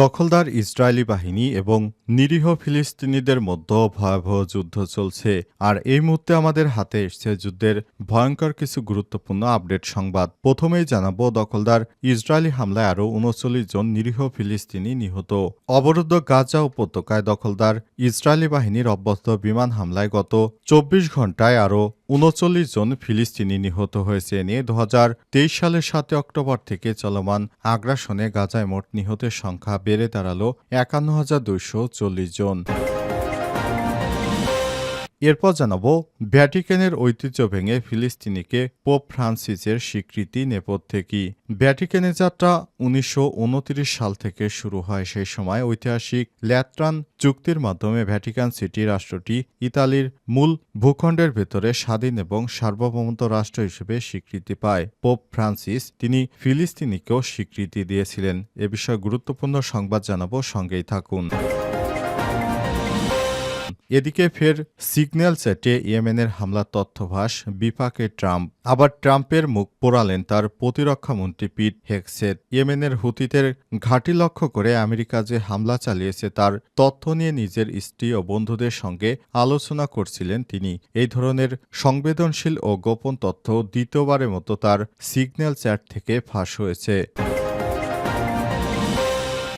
দখলদার ইসরায়েলি বাহিনী এবং নিরীহ ফিলিস্তিনিদের মধ্যে ভয়াবহ যুদ্ধ চলছে। আর এই মুহূর্তে আমাদের হাতে এসছে যুদ্ধের ভয়ঙ্কর কিছু গুরুত্বপূর্ণ আপডেট সংবাদ। প্রথমেই জানাব, দখলদার ইসরায়েলি হামলায় আরও উনচল্লিশ জন নিরীহ ফিলিস্তিনি নিহত। অবরুদ্ধ গাজা উপত্যকায় দখলদার ইসরায়েলি বাহিনীর অব্যস্ত বিমান হামলায় গত চব্বিশ ঘন্টায় আরও উনচল্লিশ জন ফিলিস্তিনি নিহত হয়েছে নিয়ে দু সালের সাতে অক্টোবর থেকে চলমান আগ্রাসনে গাজায় মোট নিহতের সংখ্যা বেড়ে দাঁড়াল একান্ন হাজার দুইশো চল্লিশ জন। এরপর জানাব, ভ্যাটিকানের ঐতিহ্য ভেঙে ফিলিস্তিনিকে পোপ ফ্রান্সিসের স্বীকৃতি নেপথ্যে কি? ভ্যাটিকানের যাত্রা উনিশশো উনত্রিশ সাল থেকে শুরু হয়। সেই সময় ঐতিহাসিক ল্যাট্রান চুক্তির মাধ্যমে ভ্যাটিকান সিটি রাষ্ট্রটি ইতালির মূল ভূখণ্ডের ভেতরে স্বাধীন এবং সার্বভৌমত্ব রাষ্ট্র হিসেবে স্বীকৃতি পায়। পোপ ফ্রান্সিস তিনি ফিলিস্তিনিকেও স্বীকৃতি দিয়েছিলেন। এ বিষয়ে গুরুত্বপূর্ণ সংবাদ জানাব, সঙ্গেই থাকুন। এদিকে ফের সিগন্যাল সেটে ইয়েমেনের হামলার তথ্যভাস, বিপাকে ট্রাম্প। আবার ট্রাম্পের মুখ পোড়ালেন তার প্রতিরক্ষামন্ত্রী পিট হেক্সেট ইয়েমেনের হুতিদের ঘাঁটি লক্ষ্য করে আমেরিকা যে হামলা চালিয়েছে তার তথ্য নিয়ে নিজের স্ত্রী ও বন্ধুদের সঙ্গে আলোচনা করছিলেন তিনি। এই ধরনের সংবেদনশীল ও গোপন তথ্য দ্বিতীয়বারের মতো তার সিগন্যাল চ্যাট থেকে ফাঁস হয়েছে।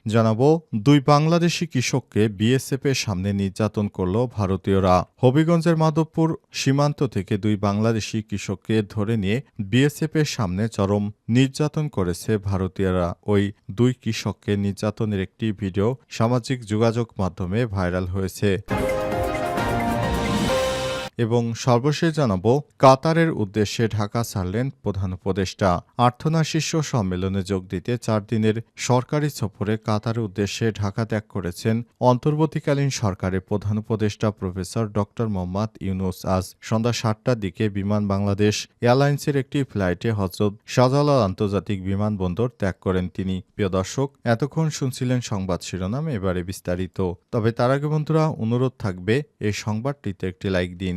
জানাব, দুই বাংলাদেশি কৃষককে বিএসএফ এর সামনে নির্যাতন করল ভারতীয়রা। হবিগঞ্জের মাধবপুর সীমান্ত থেকে দুই বাংলাদেশি কৃষককে ধরে নিয়ে বিএসএফ এর সামনে চরম নির্যাতন করেছে ভারতীয়রা। ওই দুই কৃষককে নির্যাতনের একটি ভিডিও সামাজিক যোগাযোগ মাধ্যমে ভাইরাল হয়েছে। এবং সর্বশেষ জানাব, কাতারের উদ্দেশ্যে ঢাকা ছাড়লেন প্রধান উপদেষ্টা। আর্থনা শীর্ষ সম্মেলনে যোগ দিতে চার দিনের সরকারি সফরে কাতারের উদ্দেশ্যে ঢাকা ত্যাগ করেছেন অন্তর্বর্তীকালীন সরকারের প্রধান উপদেষ্টা প্রফেসর ড. মোহাম্মদ ইউনুস। আজ সন্ধ্যা সাতটার দিকে বিমান বাংলাদেশ এয়ারলাইন্সের একটি ফ্লাইটে হজরত শাহজালাল আন্তর্জাতিক বিমানবন্দর ত্যাগ করেন তিনি। প্রিয় দর্শক, এতক্ষণ শুনছিলেন সংবাদ শিরোনাম, এবারে বিস্তারিত। তবে তার আগে বন্ধুরা, অনুরোধ থাকবে, এই সংবাদটিতে একটি লাইক দিন।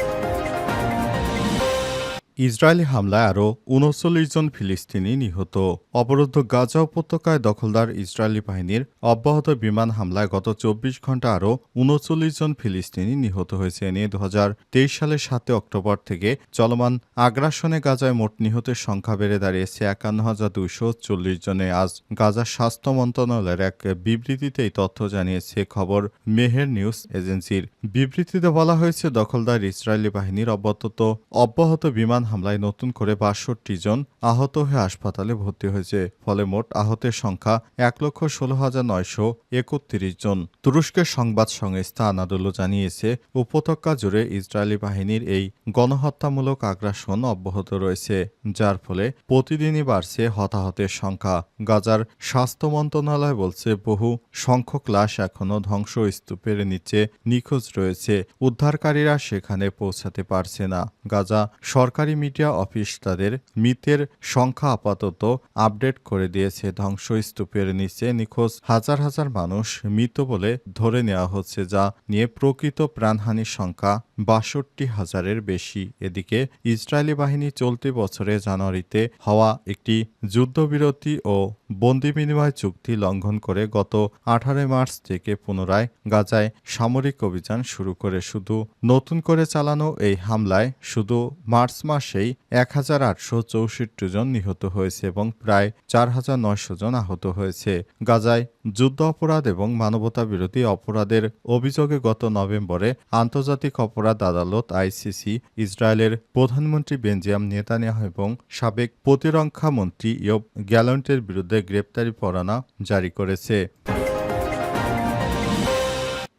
ইসরায়েলি হামলায় আরও উনচল্লিশ জন ফিলিস্তিনি নিহত। অবরুদ্ধ গাজা উপত্যকায় দখলদার ইসরায়েলি বাহিনীর অব্যাহত বিমান হামলায় গত চব্বিশ ঘণ্টা আরও উনচল্লিশ জন ফিলিস্তিনি নিহত হয়েছে। নিয়ে দু সালের সাতে অক্টোবর থেকে চলমান আগ্রাসনে গাজায় মোট নিহতের সংখ্যা বেড়ে দাঁড়িয়েছে একান্ন হাজার দুইশো চল্লিশ জনে। আজ গাজার স্বাস্থ্য মন্ত্রণালয়ের এক বিবৃতিতে এই তথ্য জানিয়েছে। খবর মেহের নিউজ এজেন্সির বিবৃতিতে বলা হয়েছে, দখলদার ইসরায়েলি বাহিনীর অব্যত অব্যাহত বিমান হামলায় নতুন করে বাষট্টি জন আহত হয়ে হাসপাতালে ভর্তি হয়েছে। ফলে মোট আহতের সংখ্যা এক লক্ষ ষোলো হাজার নয়শো একত্রিশ জন। তুরস্কের সংবাদ সংস্থা আনাদুলো জানিয়েছে, উপত্যকা জুড়ে ইসরায়েলি বাহিনীর এই গণহত্যামূলক আগ্রাসন অব্যাহত রয়েছে, যার ফলে প্রতিদিনই বাড়ছে হতাহতের সংখ্যা। গাজার স্বাস্থ্য মন্ত্রণালয় বলছে, বহু সংখ্যক লাশ এখনও ধ্বংসস্তূপের নিচে নিখোঁজ রয়েছে। উদ্ধারকারীরা সেখানে পৌঁছাতে পারছে না। গাজা সরকারি মিডিয়া অফিস তাদের মৃতের সংখ্যা আপাতত আপডেট করে দিয়েছে। ধ্বংসস্তূপের নিচে নিখোঁজ হাজার হাজার মানুষ মৃত বলে ধরে নেওয়া হচ্ছে, যা নিয়ে প্রকৃত প্রাণহানির সংখ্যা বাষট্টি হাজারের বেশি। এদিকে ইসরায়েলি বাহিনী চলতি বছরে জানুয়ারিতে হওয়া একটি যুদ্ধবিরতি ও বন্দি বিনিময় চুক্তি লঙ্ঘন করে গত আঠারোই মার্চ থেকে পুনরায় গাজায় সামরিক অভিযান শুরু করে। শুধু নতুন করে চালানো এই হামলায় শুধু মার্চ মাসেই এক হাজার আটশো চৌষট্টি জন নিহত হয়েছে এবং প্রায় চার হাজার নয়শো জন আহত হয়েছে। গাজায় যুদ্ধ অপরাধ এবং মানবতা বিরোধী অপরাধের অভিযোগে গত নভেম্বরে আন্তর্জাতিক অপরাধ আদালত আইসিসি ইসরায়েলের প্রধানমন্ত্রী বেঞ্জিয়াম নেতানিয়াহ এবং সাবেক প্রতিরক্ষা মন্ত্রী ইয়ব গ্যালন্টের বিরুদ্ধে গ্রেপ্তারি পরানা জারি করেছে।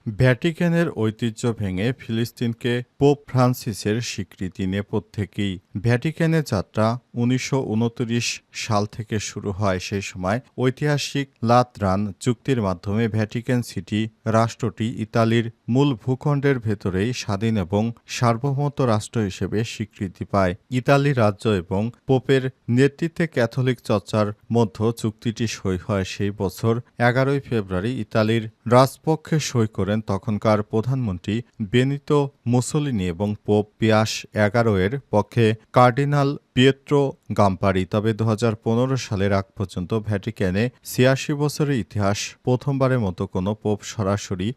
ভ্যাটিকানের ঐতিহ্য ভেঙে ফিলিস্তিনকে পোপ ফ্রান্সিসের স্বীকৃতি নেপথ্যেই ভ্যাটিকানের যাত্রা উনিশশো উনত্রিশ সাল থেকে শুরু হয়। সেই সময় ঐতিহাসিক লাতরান চুক্তির মাধ্যমে ভ্যাটিকান সিটি রাষ্ট্রটি ইতালির মূল ভূখণ্ডের ভেতরেই স্বাধীন এবং সার্বভৌমত্ব রাষ্ট্র হিসেবে স্বীকৃতি পায়। ইতালি রাজ্য এবং পোপের নেতৃত্বে ক্যাথলিক চর্চার মধ্যে চুক্তিটি সই হয়। সেই বছর এগারোই ফেব্রুয়ারি ইতালির রাজপক্ষে সই করেন তখনকার প্রধানমন্ত্রী বেনিতো মুসোলিনি এবং পোপ পিয়াস এগারো এর পক্ষে কার্ডিনাল পিয়েত্রো গাম্পারি। তবে দু সালের আগ পর্যন্ত ভ্যাটিকানে ছিয়াশি বছরের ইতিহাস প্রথমবারের মতো কোনো পোপ সরাসরি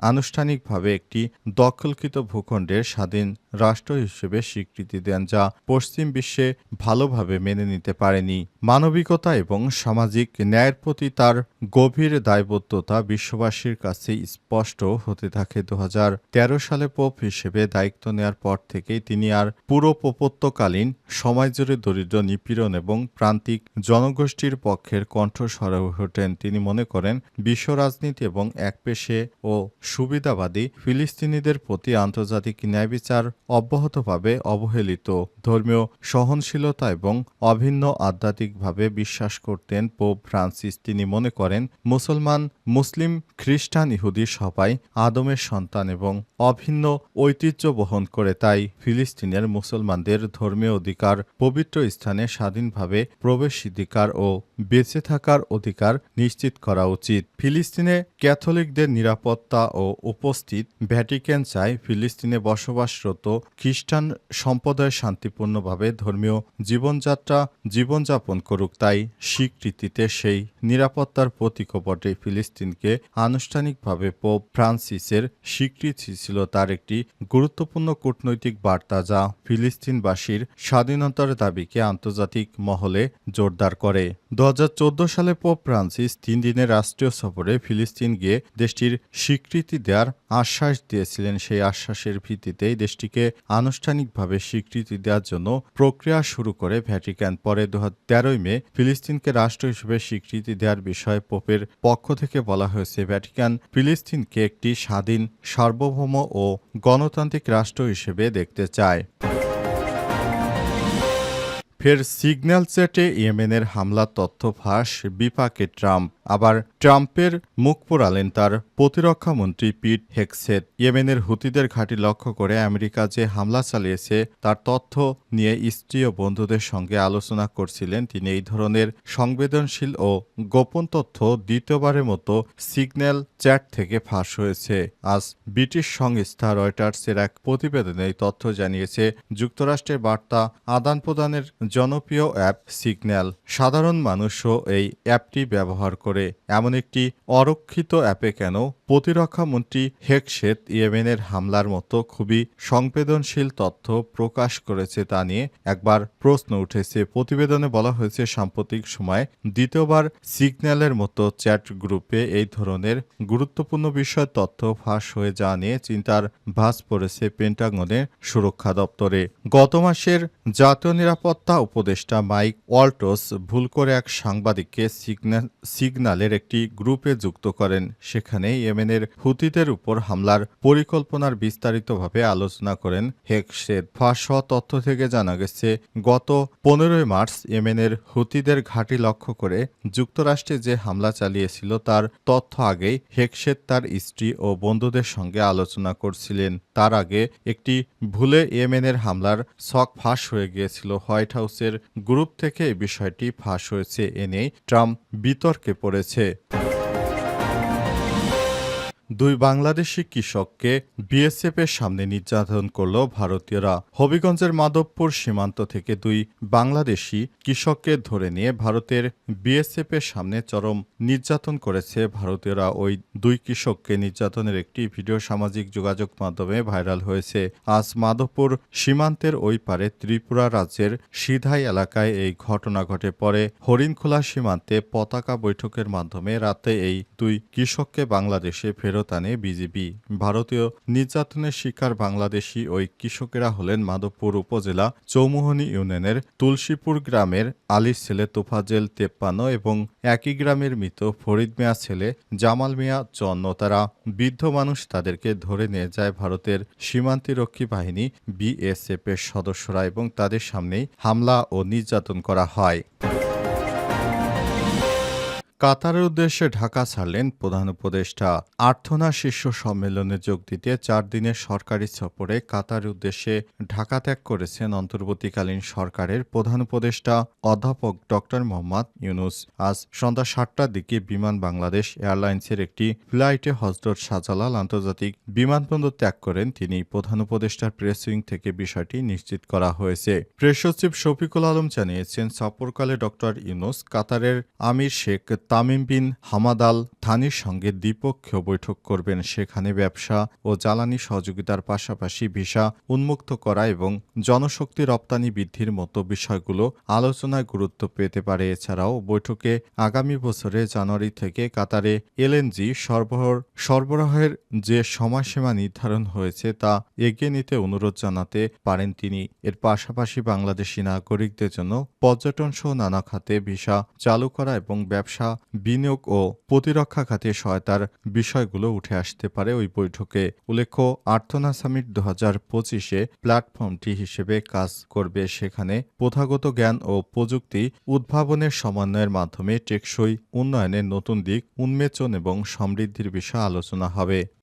আনুষ্ঠানিকভাবে একটি দখলকৃত ভূখণ্ডের স্বাধীন রাষ্ট্র হিসেবে স্বীকৃতি দেন, যা পশ্চিম বিশ্বে ভালোভাবে মেনে নিতে পারেনি। মানবিকতা এবং সামাজিক ন্যায়ের প্রতি তার গভীর দায়বদ্ধতা বিশ্ববাসীর কাছে স্পষ্ট হতে থাকে। দু হাজার তেরো সালে পোপ হিসেবে দায়িত্ব নেওয়ার পর থেকেই তিনি আর পুরো পোপত্বকালীন সময় জুড়ে দরিদ্র, নিপীড়ন এবং প্রান্তিক জনগোষ্ঠীর পক্ষের কণ্ঠস্বর ওঠেন। তিনি মনে করেন, বিশ্ব রাজনীতি এবং একপেশে ও সুবিধাবাদী ফিলিস্তিনিদের প্রতি আন্তর্জাতিক ন্যায়বিচার অব্যাহতভাবে অবহেলিত। ধর্মীয় সহনশীলতা এবং অভিন্ন আধ্যাত্মিকভাবে বিশ্বাস করতেন পোপ ফ্রান্সিস। তিনি মনে করেন, মুসলমান, মুসলিম, খ্রিস্টান, ইহুদি সবাই আদমের সন্তান এবং অভিন্ন ঐতিহ্য বহন করে। তাই ফিলিস্তিনের মুসলমানদের ধর্মীয় অধিকার পবিত্র স্থানে স্বাধীনভাবে প্রবেশাধিকার ও বেঁচে থাকার অধিকার নিশ্চিত করা উচিত। ফিলিস্তিনে ক্যাথলিকদের নিরাপত্তা ও উপস্থিত ভ্যাটিকান চায় ফিলিস্তিনে বসবাসরত খ্রিস্টান সম্প্রদায় শান্তিপূর্ণভাবে ধর্মীয় জীবনযাত্রা জীবনযাপন করুক, তাই স্বীকৃতিতে সেই নিরাপত্তার প্রতীকও বটে ফিলিস্তিনকে আনুষ্ঠানিকভাবে পোপ ফ্রান্সিসের স্বীকৃতি ছিল তার একটি গুরুত্বপূর্ণ কূটনৈতিক বার্তা, যা ফিলিস্তিনবাসীর স্বাধীনতার দাবিকে আন্তর্জাতিক মহলে জোরদার করে। দু হাজার চোদ্দ সালে পোপ ফ্রান্সিস তিন দিনের রাষ্ট্রীয় সফরে ফিলিস্তিন গিয়ে দেশটির স্বীকৃতি দেওয়ার আশ্বাস দিয়েছিলেন। সেই আশ্বাসের ভিত্তিতেই দেশটিকে আনুষ্ঠানিকভাবে স্বীকৃতি দেওয়ার জন্য প্রক্রিয়া শুরু করে ভ্যাটিকান পরে দু তেরোই মে ফিলিস্তিনকে রাষ্ট্র হিসেবে স্বীকৃতি দেওয়ার বিষয়ে পোপের পক্ষ থেকে বলা হয়েছে ভ্যাটিকান ফিলিস্তিনকে একটি স্বাধীন, সার্বভৌম ও গণতান্ত্রিক রাষ্ট্র হিসেবে দেখতে চায়। ফের সিগন্যাল চ্যাটে ইয়েমেনের হামলা তথ্য ফাঁস বিপাকে ট্রাম্প। আবার ট্রাম্পের মুখ পোড়ালেন তার প্রতিরক্ষা মন্ত্রী পিট হেক্সেট ইয়েমেনের হুতিদের ঘাঁটি লক্ষ্য করে আমেরিকা যে হামলা চালিয়েছে, তার তথ্য নিয়ে স্ত্রী ও বন্ধুদের সঙ্গে আলোচনা করছিলেন তিনি। এই ধরনের সংবেদনশীল ও গোপন তথ্য দ্বিতীয়বারের মতো সিগন্যাল চ্যাট থেকে ফাঁস হয়েছে। আজ ব্রিটিশ সংস্থা রয়টার্সের এক প্রতিবেদনে এই তথ্য জানিয়েছে, যুক্তরাষ্ট্রের বার্তা আদান প্রদানের জনপ্রিয় অ্যাপ সিগন্যাল। সাধারণ মানুষও এই অ্যাপটি ব্যবহার করে এমন একটি অরক্ষিত অ্যাপে কেন প্রতিরক্ষা মন্ত্রী হেকশেত ইয়েমেনের হামলার মতো খুবই সংবেদনশীল তথ্য প্রকাশ করেছে তা নিয়ে একবার প্রশ্ন উঠেছে। প্রতিবেদনে বলা হয়েছে, সাম্প্রতিক সময়ে দ্বিতীয়বার সিগন্যালের মতো চ্যাট গ্রুপে এই ধরনের গুরুত্বপূর্ণ বিষয় তথ্য ফাঁস হয়ে যাওয়া নিয়ে চিন্তার ভাস পড়েছে পেন্টাগনের সুরক্ষা দপ্তরে। গত মাসের জাতীয় নিরাপত্তা উপদেষ্টা মাইক ওয়াল্টস ভুল করে এক সাংবাদিককে সিগন্যাল সিগন্যালের একটি গ্রুপে যুক্ত করেন। সেখানে ইয়েমেনের হুতিদের উপর হামলার পরিকল্পনার বিস্তারিতভাবে আলোচনা করেন হেকশেদ ফাঁস তথ্য থেকে জানা গেছে, গত পনেরোই মার্চ ইয়েমেনের হুতিদের ঘাঁটি লক্ষ্য করে যুক্তরাষ্ট্রে যে হামলা চালিয়েছিল তার তথ্য আগেই হেকশেদ তার স্ত্রী ও বন্ধুদের সঙ্গে আলোচনা করছিলেন। তার আগে একটি ভুলে ইয়েমেনের হামলার ছক ফাঁস হয়ে গিয়েছিল। হোয়াইট হাউসের গ্রুপ থেকে এই বিষয়টি ফাঁস হয়েছে। এ নিয়েই ট্রাম্প বিতর্কে পড়েছে দুই বাংলাদেশি কৃষককে বিএসএফ এর সামনে নির্যাতন করল ভারতীয়রা। হবিগঞ্জের মাধবপুর সীমান্ত থেকে দুই বাংলাদেশি কৃষককে ধরে নিয়ে ভারতের বিএসএফ এর সামনে চরম নির্যাতন করেছে ভারতীয়রা। ওই দুই কৃষককে নির্যাতনের একটি ভিডিও সামাজিক যোগাযোগ মাধ্যমে ভাইরাল হয়েছে। আজ মাধবপুর সীমান্তের ওই পারে ত্রিপুরা রাজ্যের সিধাই এলাকায় এই ঘটনা ঘটে পরে হরিণখোলা সীমান্তে পতাকা বৈঠকের মাধ্যমে রাতে এই দুই কৃষককে বাংলাদেশে ফেরত ফেরত আনে বিজিবি ভারতীয় নির্যাতনের শিকার বাংলাদেশি ওই কৃষকেরা হলেন মাধবপুর উপজেলা চৌমুহনী ইউনিয়নের তুলসীপুর গ্রামের আলীর ছেলে তোফাজেল তেপ্পান্ন এবং একই গ্রামের মৃত ফরিদ মিয়া ছেলে জামাল মিয়া চন্ন। তারা বৃদ্ধ মানুষ তাদেরকে ধরে নিয়ে যায় ভারতের সীমান্তিরক্ষী বাহিনী বিএসএফ এর সদস্যরা এবং তাদের সামনেই হামলা ও নির্যাতন করা হয়। কাতারের উদ্দেশ্যে ঢাকা ছাড়লেন প্রধান উপদেষ্টা। আর্থনা শীর্ষ সম্মেলনে যোগ দিতে চার দিনের সরকারি সফরে কাতারের উদ্দেশ্যে ঢাকা ত্যাগ করেছেন অন্তর্বর্তীকালীন সরকারের প্রধান উপদেষ্টা অধ্যাপক ডক্টর মোহাম্মদ ইউনুস। আজ সন্ধ্যা সাতটার দিকে বিমান বাংলাদেশ এয়ারলাইন্সের একটি ফ্লাইটে হজরত শাহজালাল আন্তর্জাতিক বিমানবন্দর ত্যাগ করেন। তিনি প্রধান উপদেষ্টার প্রেস উইং থেকে বিষয়টি নিশ্চিত করা হয়েছে। প্রেস সচিব শফিকুল আলম জানিয়েছেন, সফরকালে ডক্টর ইউনুস কাতারের আমির শেখ তামিম বিন হামাদাল থানির সঙ্গে দ্বিপক্ষীয় বৈঠক করবেন। সেখানে ব্যবসা ও জ্বালানি সহযোগিতার পাশাপাশি ভিসা উন্মুক্ত করা এবং জনশক্তি রপ্তানি বৃদ্ধির মতো বিষয়গুলো আলোচনায় গুরুত্ব পেতে পারে। এছাড়াও বৈঠকে আগামী বছরে জানুয়ারি থেকে কাতারে এলএনজি সরবরাহ সরবরাহের যে সময়সীমা নির্ধারণ হয়েছে তা এগিয়ে নিতে অনুরোধ জানাতে পারেন তিনি। এর পাশাপাশি বাংলাদেশি নাগরিকদের জন্য পর্যটন সহ নানা খাতে ভিসা চালু করা এবং ব্যবসা বিনিয়োগ ও প্রতিরক্ষা খাতে সহায়তার বিষয়গুলো উঠে আসতে পারে ওই বৈঠকে। উল্লেখ্য, আর্থনা সামিট দু হাজার পঁচিশে প্ল্যাটফর্মটি হিসেবে কাজ করবে। সেখানে প্রথাগত জ্ঞান ও প্রযুক্তি উদ্ভাবনের সমন্বয়ের মাধ্যমে টেকসই উন্নয়নের নতুন দিক, উন্মেচন এবং সমৃদ্ধির বিষয়ে আলোচনা হবে।